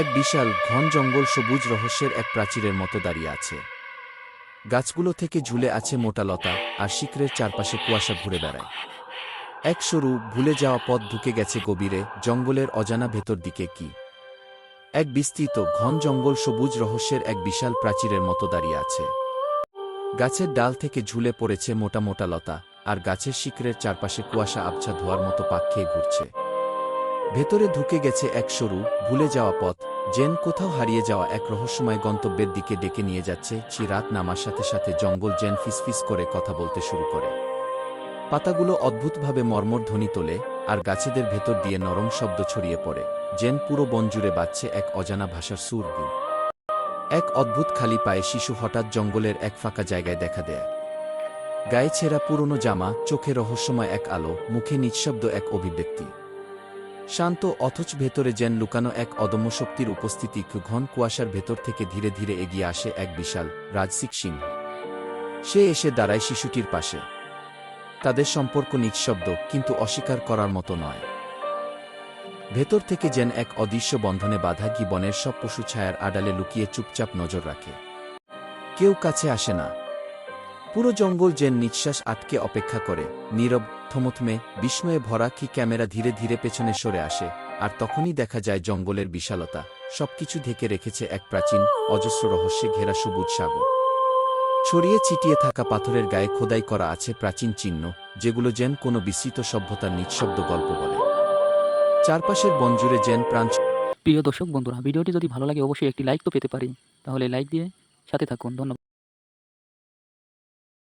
এক বিশাল ঘন জঙ্গল সবুজ রহস্যের এক প্রাচীরের মতো দাঁড়িয়ে আছে। গাছগুলো থেকে ঝুলে আছে মোটা লতা আর শিখরের চারপাশে কুয়াশা ঘুরে বেড়ায়। এক সরু, ভুলে যাওয়া পথ ঢুকে গেছে গভীরে জঙ্গলের অজানা ভেতর দিকে কি। এক বিস্তৃত, ঘন জঙ্গল সবুজ রহস্যের এক বিশাল প্রাচীরের মতো দাঁড়িয়ে আছে। গাছের ডাল থেকে ঝুলে পড়েছে মোটা মোটা লতা আর গাছের শিখরের চারপাশে কুয়াশা আবছা ধোয়ার মতো পাক খেয়ে ঘুরছে। ভেতরে ঢুকে গেছে এক সরু, ভুলে যাওয়া পথ জেন কোথাও হারিয়ে যাওয়া এক রহস্যময় গন্তব্যের দিকে ডেকে নিয়ে যাচ্ছে চি রাত নামার সাথে সাথে জঙ্গল জেন ফিসফিস করে কথা বলতে শুরু করে। পাতাগুলো অদ্ভুতভাবে মর্মর ধ্বনি তোলে, আর গাছেদের ভেতর দিয়ে নরম শব্দ ছড়িয়ে পড়ে জেন পুরো বন জুড়ে বাজছে এক অজানা ভাষার সুর এক অদ্ভুত খালি পায়ে শিশু হঠাৎ জঙ্গলের এক ফাঁকা জায়গায় দেখা দেয়। গায়ে ছেঁড়া পুরনো জামা, চোখে রহস্যময় এক আলো, মুখে নিঃশব্দ এক অভিব্যক্তি। শান্ত অথচ ভেতরে যেন লুকানো এক অদম্য শক্তির উপস্থিতি ঘন কুয়াশার ভেতর থেকে ধীরে ধীরে এগিয়ে আসে এক বিশাল রাজসিক সিংহ। সে এসে দাঁড়ায় শিশুটির পাশে। তাদের সম্পর্ক নিঃশব্দ, কিন্তু অস্বীকার করার মতো নয়। ভেতর থেকে যেন এক অদৃশ্য বন্ধনে বাধা গি বনের সব পশু ছায়ার আড়ালে লুকিয়ে চুপচাপ নজর রাখে। কেউ কাছে আসে না। পুরো জঙ্গল যেন নিঃশ্বাস আটকে অপেক্ষা করে। নীরব, থমথমে, বিস্ময়ে ভরা কি ক্যামেরা ধীরে ধীরে পেছনে সরে আসে, আর তখনই দেখা যায় জঙ্গলের বিশালতা। সবকিছু ঢেকে রেখেছে এক প্রাচীন, অজস্র রহস্যে ঘেরা সবুজ সাগর। ছড়িয়ে ছিটিয়ে থাকা পাথরের গায়ে খোদাই করা আছে প্রাচীন চিহ্ন, যেগুলো যেন কোনো বিস্তৃত সভ্যতার নিঃশব্দ গল্প বলে। চারপাশের বনজুড়ে যেন প্রাণ প্রিয় দর্শক, বন্ধুরা, ভিডিওটি যদি ভালো লাগে, অবশ্যই একটি লাইক তো পেতে পারি তাহলে লাইক দিয়ে সাথে থাকুন। ধন্যবাদ।